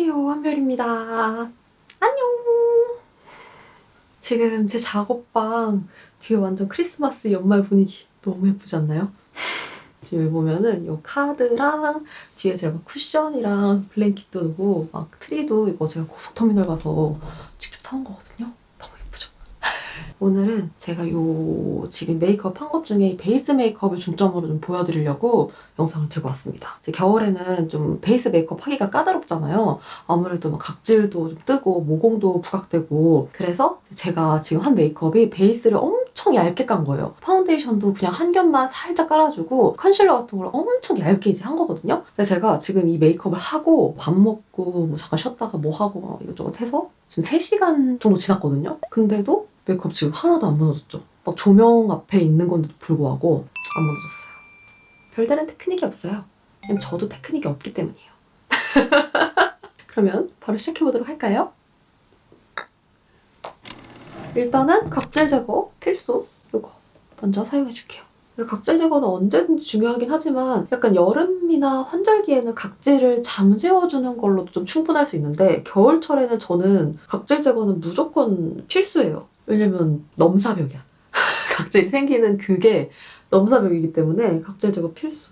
안녕하세요, 한별입니다. 안녕! 지금 제 작업방 뒤에 완전 크리스마스 연말 분위기 너무 예쁘지 않나요? 지금 보면은 이 카드랑 뒤에 제가 쿠션이랑 블랭킷도 두고 막 트리도 이거 제가 고속터미널 가서 직접 사온 거거든요. 오늘은 제가 요 지금 메이크업 한 것 중에 베이스 메이크업을 중점으로 좀 보여드리려고 영상을 들고 왔습니다. 이제 겨울에는 좀 베이스 메이크업 하기가 까다롭잖아요. 아무래도 막 각질도 좀 뜨고 모공도 부각되고 그래서 제가 지금 한 메이크업이 베이스를 엄청 얇게 깐 거예요. 파운데이션도 그냥 한 겹만 살짝 깔아주고 컨실러 같은 걸 엄청 얇게 이제 한 거거든요. 그래서 제가 지금 이 메이크업을 하고 밥 먹고 뭐 잠깐 쉬었다가 뭐 하고 막 이것저것 해서 지금 3시간 정도 지났거든요. 근데도 메이크업 지금 하나도 안 무너졌죠. 막 조명 앞에 있는 건데도 불구하고 안 무너졌어요. 별다른 테크닉이 없어요. 왜냐면 저도 테크닉이 없기 때문이에요. 그러면 바로 시작해보도록 할까요? 일단은 각질 제거 필수 이거 먼저 사용해줄게요. 각질 제거는 언제든지 중요하긴 하지만 약간 여름이나 환절기에는 각질을 잠재워주는 걸로도 좀 충분할 수 있는데 겨울철에는 저는 각질 제거는 무조건 필수예요. 왜냐면 넘사벽이야. 각질이 생기는 그게 넘사벽이기 때문에 각질 제거 필수.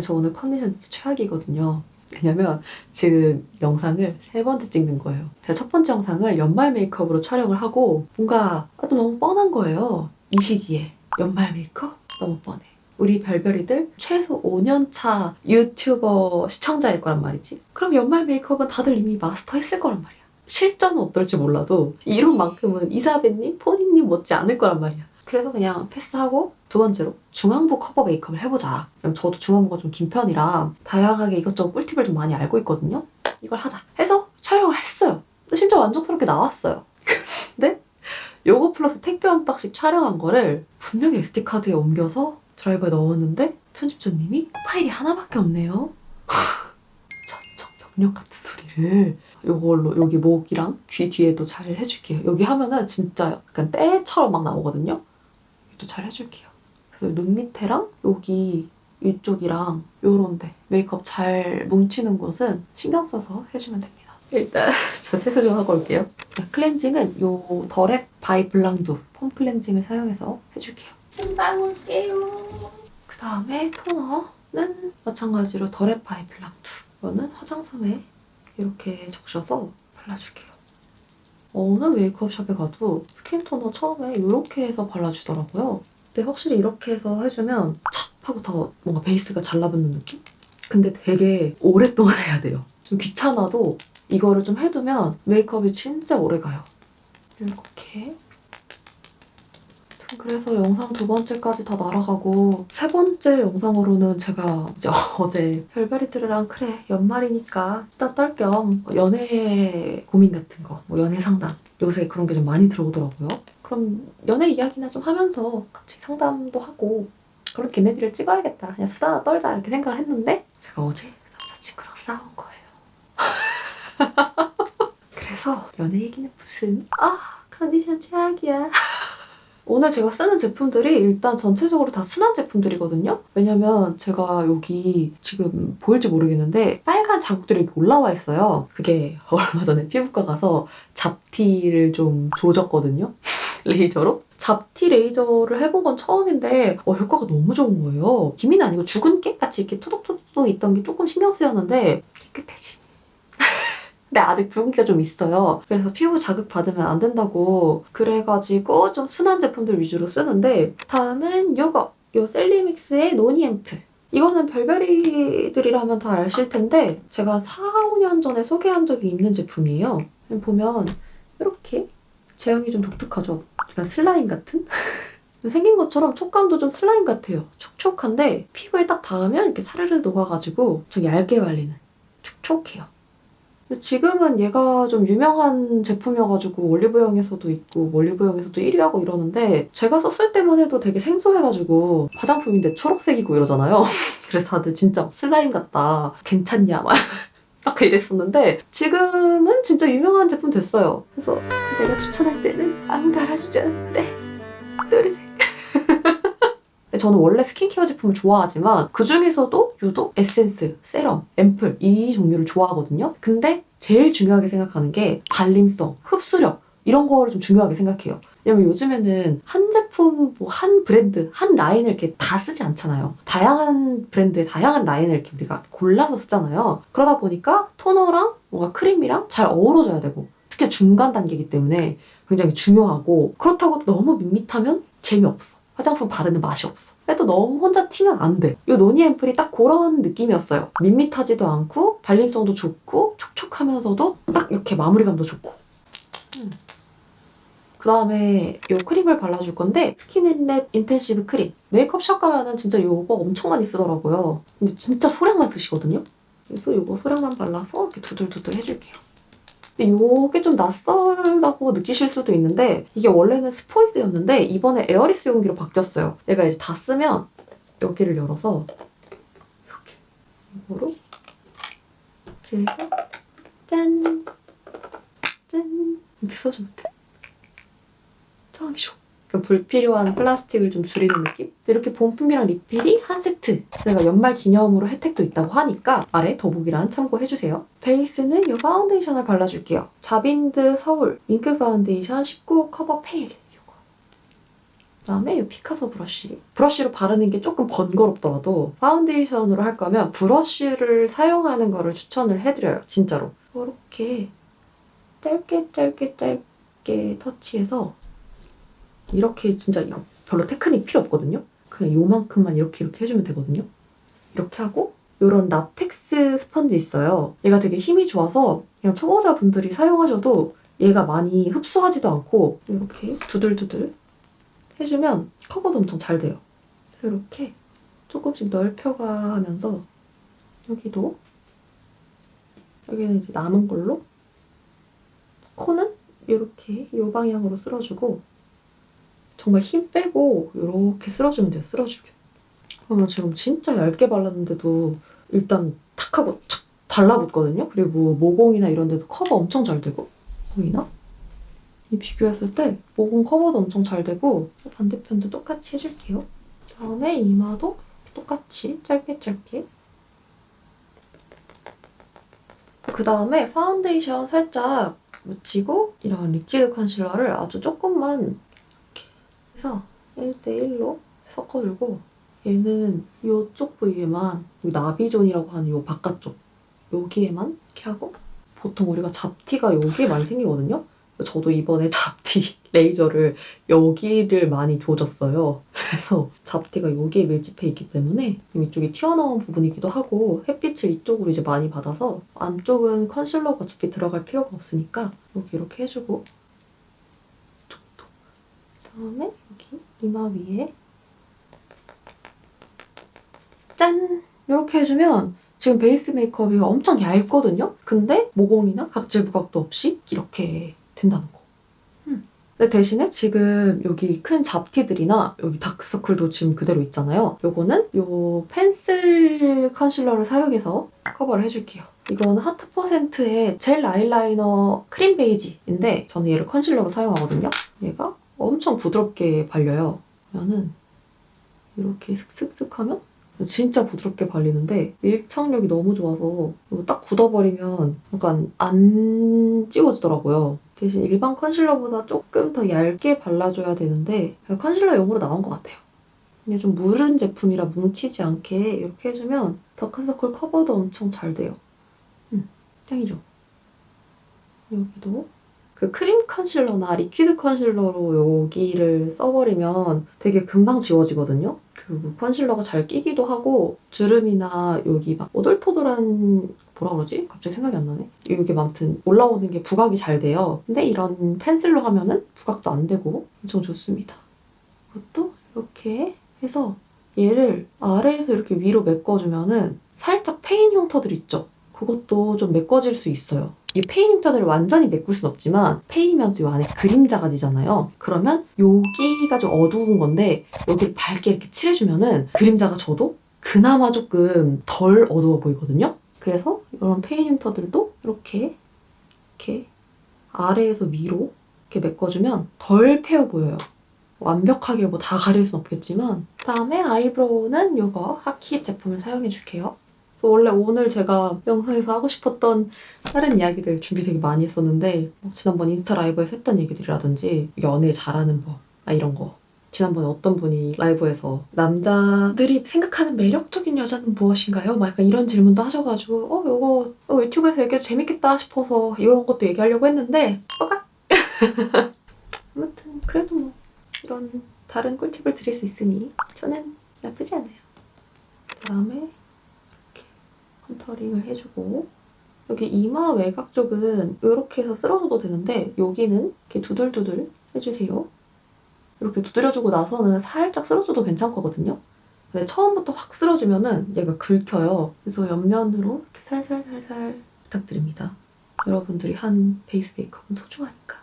저 오늘 컨디션 진짜 최악이거든요. 왜냐면 지금 영상을 세 번째 찍는 거예요. 제가 첫 번째 영상을 연말 메이크업으로 촬영을 하고 뭔가 아, 또 너무 뻔한 거예요. 이 시기에 연말 메이크업? 너무 뻔해. 우리 별별이들 최소 5년차 유튜버 시청자일 거란 말이지. 그럼 연말 메이크업은 다들 이미 마스터했을 거란 말이야. 실전은 어떨지 몰라도 이론만큼은 이사배님, 포니님 못지 않을 거란 말이야. 그래서 그냥 패스하고 두 번째로 중앙부 커버 메이크업을 해보자. 왜냐면 저도 중앙부가 좀 긴 편이라 다양하게 이것저것 꿀팁을 좀 많이 알고 있거든요. 이걸 하자 해서 촬영을 했어요. 진짜 만족스럽게 나왔어요. 근데 요거 플러스 택배 한 박씩 촬영한 거를 분명히 SD카드에 옮겨서 드라이버에 넣었는데 편집자님이 파일이 하나밖에 없네요. 천정명령 같은 소리를 요걸로 여기 목이랑 귀 뒤에도 잘 해줄게요. 여기 하면은 진짜 약간 때처럼 막 나오거든요. 여기도 잘 해줄게요. 그래서 눈 밑에랑 여기 이쪽이랑 요런데 메이크업 잘 뭉치는 곳은 신경 써서 해주면 됩니다. 일단 저 세수 좀 하고 올게요. 클렌징은 요 더랩 바이 블랑두 폼 클렌징을 사용해서 해줄게요. 금방 올게요. 그 다음에 토너는 마찬가지로 더랩 바이 블랑두 이거는 화장솜에 이렇게 적셔서 발라줄게요. 어느 메이크업 샵에 가도 스킨 토너 처음에 이렇게 해서 발라주더라고요. 근데 확실히 이렇게 해서 해주면 찹 하고 더 뭔가 베이스가 잘라붙는 느낌? 근데 되게 오랫동안 해야 돼요. 좀 귀찮아도 이거를 좀 해두면 메이크업이 진짜 오래 가요. 이렇게. 그래서 영상 두 번째까지 다 날아가고 세 번째 영상으로는 제가 이제 어제 별별이들이랑 그래 연말이니까 일단 떨겸 연애 고민 같은 거, 뭐 연애 상담 요새 그런 게 좀 많이 들어오더라고요. 그럼 연애 이야기나 좀 하면서 같이 상담도 하고 그런 걔네들을 찍어야겠다. 그냥 수다나 떨자 이렇게 생각을 했는데 제가 어제 남자친구랑 싸운 거예요. 그래서 연애 얘기는 무슨 아 컨디션 최악이야. 오늘 제가 쓰는 제품들이 일단 전체적으로 다 순한 제품들이거든요. 왜냐면 제가 여기 지금 보일지 모르겠는데 빨간 자국들이 이렇게 올라와 있어요. 그게 얼마 전에 피부과 가서 잡티를 좀 조졌거든요. 레이저로. 잡티 레이저를 해본 건 처음인데 어, 효과가 너무 좋은 거예요. 기미는 아니고 죽은 깨 같이 이렇게 토독토독 있던 게 조금 신경 쓰였는데 깨끗해짐. 근데 아직 붉은기가 좀 있어요. 그래서 피부 자극 받으면 안 된다고 그래가지고 좀 순한 제품들 위주로 쓰는데 다음은 요거 요 셀리믹스의 노니 앰플 이거는 별별이들이라면 다 아실 텐데 제가 4, 5년 전에 소개한 적이 있는 제품이에요. 보면 이렇게 제형이 좀 독특하죠? 약간 슬라임 같은? 생긴 것처럼 촉감도 좀 슬라임 같아요. 촉촉한데 피부에 딱 닿으면 이렇게 사르르 녹아가지고 좀 얇게 발리는 촉촉해요. 지금은 얘가 좀 유명한 제품이어가지고 올리브영에서도 있고 올리브영에서도 1위하고 이러는데 제가 썼을 때만 해도 되게 생소해가지고 화장품인데 초록색이고 이러잖아요. 그래서 다들 진짜 슬라임 같다. 괜찮냐? 막 아까 이랬었는데 지금은 진짜 유명한 제품 됐어요. 그래서 내가 추천할 때는 아무도 알아주지 근데 저는 원래 스킨케어 제품을 좋아하지만 그 중에서도 유독 에센스, 세럼, 앰플 이 종류를 좋아하거든요. 근데 제일 중요하게 생각하는 게 발림성, 흡수력 이런 거를 좀 중요하게 생각해요. 왜냐면 요즘에는 한 제품, 뭐 한 브랜드, 한 라인을 이렇게 다 쓰지 않잖아요. 다양한 브랜드의 다양한 라인을 이렇게 우리가 골라서 쓰잖아요. 그러다 보니까 토너랑 뭔가 크림이랑 잘 어우러져야 되고 특히 중간 단계이기 때문에 굉장히 중요하고 그렇다고 너무 밋밋하면 재미없어. 화장품 바르는 맛이 없어. 또 너무 혼자 튀면 안 돼. 이 노니 앰플이 딱 그런 느낌이었어요. 밋밋하지도 않고 발림성도 좋고 촉촉하면서도 딱 이렇게 마무리감도 좋고. 그 다음에 이 크림을 발라줄 건데 스킨앤랩 인텐시브 크림. 메이크업샵 가면은 진짜 이거 엄청 많이 쓰더라고요. 근데 진짜 소량만 쓰시거든요. 그래서 이거 소량만 발라서 이렇게 두들두들 해줄게요. 근데 이게 좀 낯설다고 느끼실 수도 있는데 이게 원래는 스포이드였는데 이번에 에어리스 용기로 바뀌었어요. 얘가 이제 다 쓰면 여기를 열어서 이렇게 이거로 이렇게 해서 짠! 짠! 이렇게 써주면 돼. 짱이죠. 그러니까 불필요한 플라스틱을 좀 줄이는 느낌? 이렇게 본품이랑 리필이 한 세트. 제가 연말 기념으로 혜택도 있다고 하니까 아래 더보기란 참고해주세요. 베이스는 이 파운데이션을 발라줄게요. 자빈드 서울 윙크 파운데이션 19 커버 페일. 그다음에 이 피카소 브러쉬. 브러쉬로 바르는 게 조금 번거롭더라도 파운데이션으로 할 거면 브러쉬를 사용하는 거를 추천을 해드려요. 진짜로. 이렇게 짧게 짧게 짧게 터치해서 이렇게 진짜 이거 별로 테크닉 필요 없거든요. 그냥 요만큼만 이렇게 이렇게 해주면 되거든요. 이렇게 하고 이런 라텍스 스펀지 있어요. 얘가 되게 힘이 좋아서 그냥 초보자분들이 사용하셔도 얘가 많이 흡수하지도 않고 이렇게 두들두들 해주면 커버도 엄청 잘 돼요. 이렇게 조금씩 넓혀가면서 여기도 여기는 이제 남은 걸로 코는 이렇게 이 방향으로 쓸어주고 정말 힘 빼고 이렇게 쓸어주면 돼요. 쓸어주면. 그러면 지금 진짜 얇게 발랐는데도 일단 탁 하고 착 달라붙거든요. 그리고 모공이나 이런 데도 커버 엄청 잘 되고 보이나? 이 비교했을 때 모공 커버도 엄청 잘 되고 반대편도 똑같이 해줄게요. 다음에 이마도 똑같이 짧게 짧게 그 다음에 파운데이션 살짝 묻히고 이런 리퀴드 컨실러를 아주 조금만 해서 1대1로 섞어주고 얘는 이쪽 부위에만 이 나비존이라고 하는 이 바깥쪽 여기에만 이렇게 하고 보통 우리가 잡티가 여기에 많이 생기거든요. 저도 이번에 잡티 레이저를 여기를 많이 조졌어요. 그래서 잡티가 여기에 밀집해 있기 때문에 이쪽이 튀어나온 부분이기도 하고 햇빛을 이쪽으로 이제 많이 받아서 안쪽은 컨실러가 어차피 들어갈 필요가 없으니까 여기 이렇게 해주고 다음에 여기 이마 위에 짠! 이렇게 해주면 지금 베이스 메이크업이 엄청 얇거든요? 근데 모공이나 각질 부각도 없이 이렇게 된다는 거. 음. 근데 대신에 지금 여기 큰 잡티들이나 여기 다크서클도 지금 그대로 있잖아요. 요거는 요 펜슬 컨실러를 사용해서 커버를 해줄게요. 이건 하트 퍼센트의 젤 아이라이너 크림 베이지인데 저는 얘를 컨실러로 사용하거든요. 얘가 엄청 부드럽게 발려요. 그러면은 이렇게 슥슥슥 하면 진짜 부드럽게 발리는데 밀착력이 너무 좋아서 딱 굳어버리면 약간 안 지워지더라고요. 대신 일반 컨실러보다 조금 더 얇게 발라줘야 되는데 컨실러용으로 나온 것 같아요. 그냥 좀 무른 제품이라 뭉치지 않게 이렇게 해주면 다크서클 커버도 엄청 잘 돼요. 음, 짱이죠? 여기도 그 크림 컨실러나 리퀴드 컨실러로 여기를 써버리면 되게 금방 지워지거든요. 그리고 컨실러가 잘 끼기도 하고 주름이나 여기 막 오돌토돌한 뭐라 그러지? 갑자기 생각이 안 나네. 여기 아무튼 올라오는 게 부각이 잘 돼요. 근데 이런 펜슬로 하면은 부각도 안 되고 엄청 좋습니다. 이것도 이렇게 해서 얘를 아래에서 이렇게 위로 메꿔주면은 살짝 페인 흉터들 있죠? 그것도 좀 메꿔질 수 있어요. 이 페인 흉터들을 완전히 메꿀 순 없지만 페인이면서 이 안에 그림자가 지잖아요. 그러면 여기가 좀 어두운 건데 여기를 밝게 이렇게 칠해주면은 그림자가 져도 그나마 조금 덜 어두워 보이거든요. 그래서 이런 페인 흉터들도 이렇게 이렇게 아래에서 위로 이렇게 메꿔주면 덜 패여 보여요. 완벽하게 뭐 다 가릴 순 없겠지만 그다음에 아이브로우는 이거 하키 제품을 사용해 줄게요. 원래 오늘 제가 영상에서 하고 싶었던 다른 이야기들 준비 되게 많이 했었는데 뭐 지난번 인스타 라이브에서 했던 얘기들이라든지 연애 잘하는 법 아, 이런 거 지난번에 어떤 분이 라이브에서 남자들이 생각하는 매력적인 여자는 무엇인가요? 막 약간 이런 질문도 하셔가지고 어 요거 어, 유튜브에서 얘기해도 재밌겠다 싶어서 이런 것도 얘기하려고 했는데 뽀각 아무튼 그래도 뭐 이런 다른 꿀팁을 드릴 수 있으니 저는 나쁘지 않아요. 그다음에 이렇게 컨터링을 해주고 여기 이마 외곽 쪽은 이렇게 해서 쓸어줘도 되는데 여기는 이렇게 두들두들 해주세요. 이렇게 두드려주고 나서는 살짝 쓸어줘도 괜찮거든요. 근데 처음부터 확 쓸어주면은 얘가 긁혀요. 그래서 옆면으로 이렇게 살살살살 부탁드립니다. 여러분들이 한 베이스 메이크업은 소중하니까.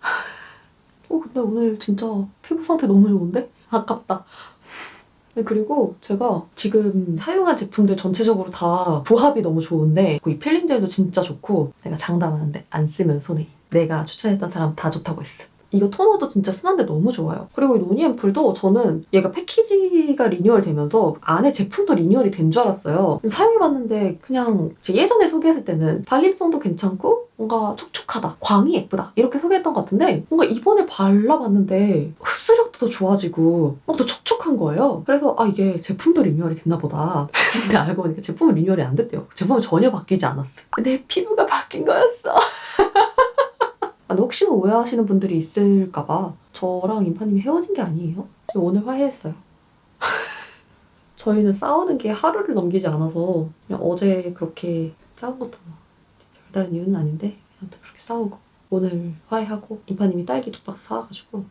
어, 근데 오늘 진짜 피부 상태 너무 좋은데? 아깝다. 네, 그리고 제가 지금 사용한 제품들 전체적으로 다 조합이 너무 좋은데 이 필링 젤도 진짜 좋고 내가 장담하는데 안 쓰면 손해. 내가 추천했던 사람 다 좋다고 했어. 이거 토너도 진짜 순한데 너무 좋아요. 그리고 이 노니 앰플도 저는 얘가 패키지가 리뉴얼 되면서 안에 제품도 리뉴얼이 된 줄 알았어요. 사용해봤는데 그냥 제 예전에 소개했을 때는 발림성도 괜찮고 뭔가 촉촉하다, 광이 예쁘다 이렇게 소개했던 것 같은데 뭔가 이번에 발라봤는데 흡수력도 더 좋아지고 막더 촉촉한 거예요. 그래서 아 이게 제품도 리뉴얼이 됐나 보다. 근데 알고 보니까 제품은 리뉴얼이 안 됐대요. 제품은 전혀 바뀌지 않았어. 내 피부가 바뀐 거였어. 아니, 혹시나 오해하시는 분들이 있을까봐 저랑 인파님이 헤어진 게 아니에요. 저 오늘 화해했어요. 저희는 싸우는 게 하루를 넘기지 않아서 그냥 어제 그렇게 싸운 것도 뭐 별다른 이유는 아닌데 또 그렇게 싸우고 오늘 화해하고 인파님이 딸기 두 박스 사와가지고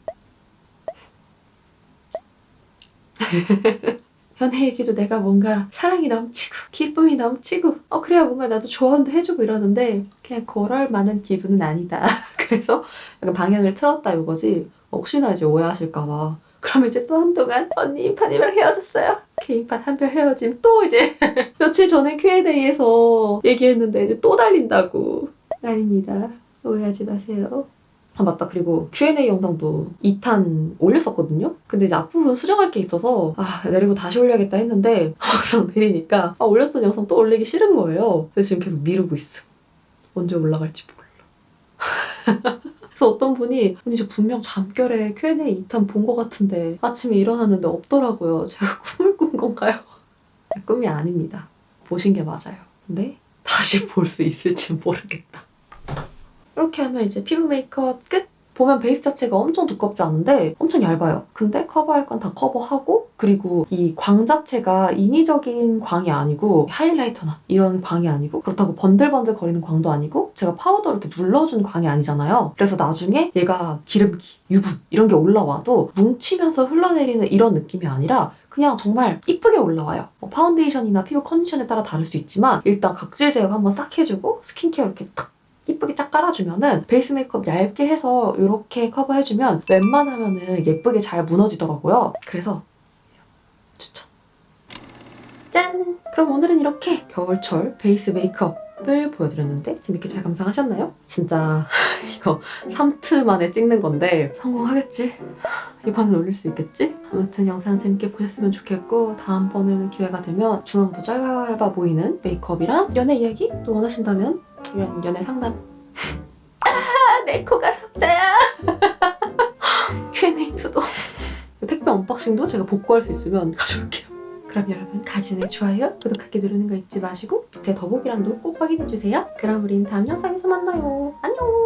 연애 얘기도 내가 뭔가 사랑이 넘치고 기쁨이 넘치고 어 그래야 뭔가 나도 조언도 해주고 이러는데 그냥 그럴 만한 기분은 아니다. 그래서 약간 방향을 틀었다 이거지 혹시나 이제 오해하실까봐 그러면 이제 또 한동안 언니 인파님이랑 헤어졌어요. 개인판 한별 헤어짐 또 이제 며칠 전에 Q&A에서 얘기했는데 이제 또 달린다고 아닙니다. 오해하지 마세요. 아 맞다. 그리고 Q&A 영상도 2탄 올렸었거든요? 근데 이제 앞부분 수정할 게 있어서 아 내리고 다시 올려야겠다 했는데 막상 내리니까 아 올렸던 영상 또 올리기 싫은 거예요. 그래서 지금 계속 미루고 있어. 언제 올라갈지 몰라. 그래서 어떤 분이 언니 저 분명 잠결에 Q&A 2탄 본 것 같은데 아침에 일어났는데 없더라고요. 제가 꿈을 꾼 건가요? 꿈이 아닙니다. 보신 게 맞아요. 근데 다시 볼 수 있을지 모르겠다 이렇게 하면 이제 피부 메이크업 끝! 보면 베이스 자체가 엄청 두껍지 않은데 엄청 얇아요. 근데 커버할 건 다 커버하고 그리고 이 광 자체가 인위적인 광이 아니고 하이라이터나 이런 광이 아니고 그렇다고 번들번들 거리는 광도 아니고 제가 파우더 이렇게 눌러준 광이 아니잖아요. 그래서 나중에 얘가 기름기, 유분 이런 게 올라와도 뭉치면서 흘러내리는 이런 느낌이 아니라 그냥 정말 이쁘게 올라와요. 뭐 파운데이션이나 피부 컨디션에 따라 다를 수 있지만 일단 각질 제거 한번 싹 해주고 스킨케어 이렇게 탁 이쁘게 쫙 깔아주면은 베이스 메이크업 얇게 해서 이렇게 커버해주면 웬만하면은 예쁘게 잘 무너지더라고요. 그래서 추천. 짠! 그럼 오늘은 이렇게 겨울철 베이스 메이크업 을 보여드렸는데 재밌게 잘 감상하셨나요? 진짜 이거 3트 만에 찍는 건데 성공하겠지? 이번엔 올릴 수 있겠지? 아무튼 영상 재밌게 보셨으면 좋겠고 다음번에는 기회가 되면 중앙도 짧아 보이는 메이크업이랑 연애 이야기 또 원하신다면 연, 연애 상담. 아, 내 코가 석자야. Q&A2도. 택배 언박싱도 제가 복구할 수 있으면 가져올게요. 그럼 여러분 가기 전에 좋아요, 구독하기 누르는 거 잊지 마시고 제 더보기란도 꼭 확인해주세요. 그럼 우린 다음 영상에서 만나요. 안녕